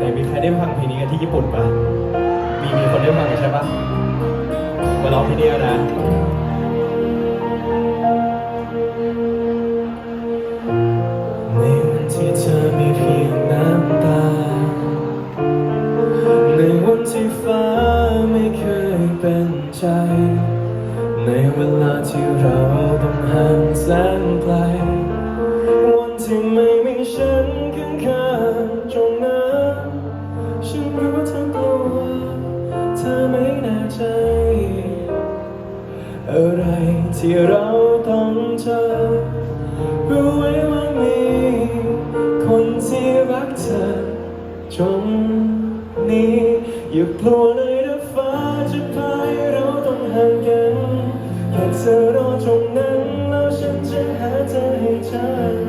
ไหนมีใครได้ฟังเพลงนี้กันที่ญี่ปุ่นปะมีมีคนได้ฟังใช่ปะมาร้องที่นี่นะในวันที่เธอมีเพียงน้ำตา ในวันที่ฟ้าไม่เคยเป็นใจ ในเวลาที่เราต้องห่างแสนไกล วันที่ไม่ อะไรที่เราต้องเจอรู้ไว้ว่ามีคนที่รักเธอจนนี้อย่ากลัวเลยถ้าฟ้าจะพายเราต้องห่างกันแค่เธอรอตรงนั้นแล้วฉันจะหาเธอให้เจอ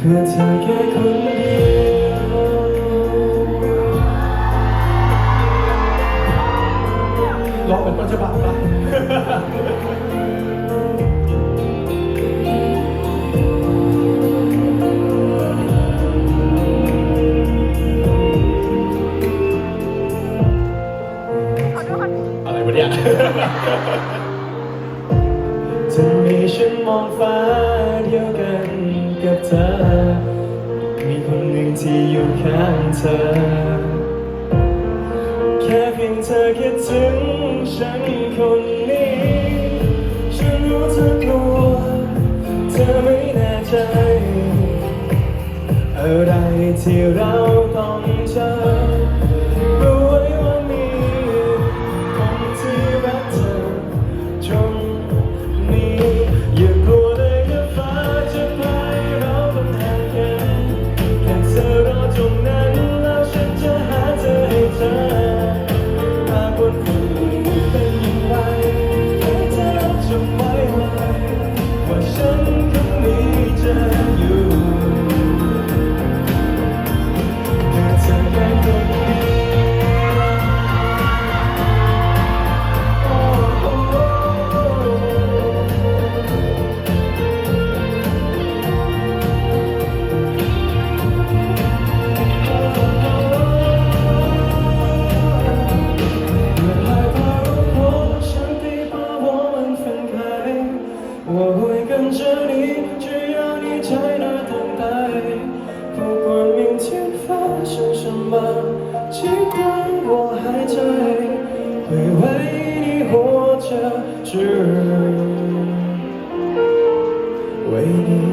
เพื่อเธอแค่คนเดียวร้องเป็นต้นฉบับปะอะไรวะเนี่ย จะมีฉันมองฟ้าเดียวกันกับเธอ มีคนหนึ่งที่อยู่ข้างเธอ แค่เพียงเธอคิดถึงฉันคนนี้ ฉันรู้เธอกลัว เธอไม่แน่ใจ อะไรที่เราต้องเจอ 我还在，会为你活着，只为你。